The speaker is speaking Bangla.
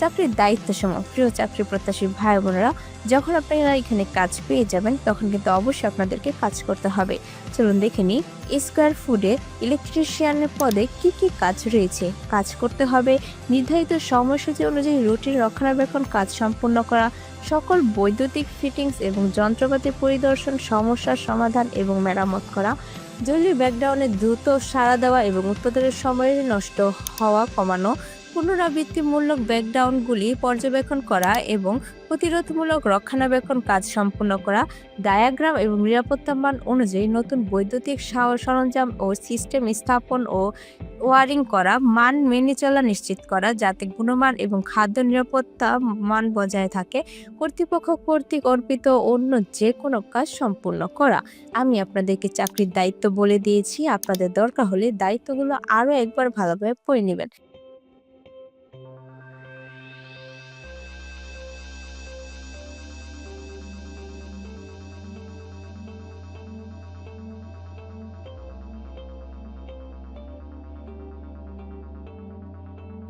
চাকরির দায়িত্ব সময় প্রিয় চাকরি প্রত্যাশী ভাই বোনেরা, যখন আপনারা এখানে কাজ পেয়ে যাবেন, তখন কিন্তু অবশ্যই আপনাদেরকে কাজ করতে হবে। চলুন দেখে নিই স্কোয়ার ফুডে ইলেকট্রিশিয়ানের পদে কি কি কাজ রয়েছে? কাজ করতে হবে, নির্ধারিত সময়সূচি অনুযায়ী রুটিন রক্ষণাবেক্ষণ, কাজ সম্পন্ন করা সকল বৈদ্যুতিক ফিটিংস এবং যন্ত্রপাতি পরিদর্শন সমস্যার সমাধান এবং মেরামত করা। জরুরি ব্যাকডাউনে দ্রুত সাড়া দেওয়া এবং উৎপাদনের সময় নষ্ট হওয়া কমানো, পুনরাবৃত্তিমূলক ব্যাকডাউনগুলি পর্যবেক্ষণ করা এবং প্রতিরোধমূলক রক্ষণাবেক্ষণ কাজ সম্পূর্ণ করা, ডায়াগ্রাম এবং নিরাপত্তা মান অনুযায়ী নতুন বৈদ্যুতিক সরঞ্জাম ও সিস্টেম স্থাপন ও ওয়ারিং করা, মান মেনে চলা নিশ্চিত করা, যাতে গুণমান এবং খাদ্য নিরাপত্তা মান বজায় থাকে, কর্তৃপক্ষ কর্তৃক অর্পিত অন্য যে কোনো কাজ সম্পূর্ণ করা। আমি আপনাদেরকে চাকরির দায়িত্ব বলে দিয়েছি, আপনাদের দরকার হলে দায়িত্বগুলো আরও একবার ভালোভাবে পড়ে নেবেন।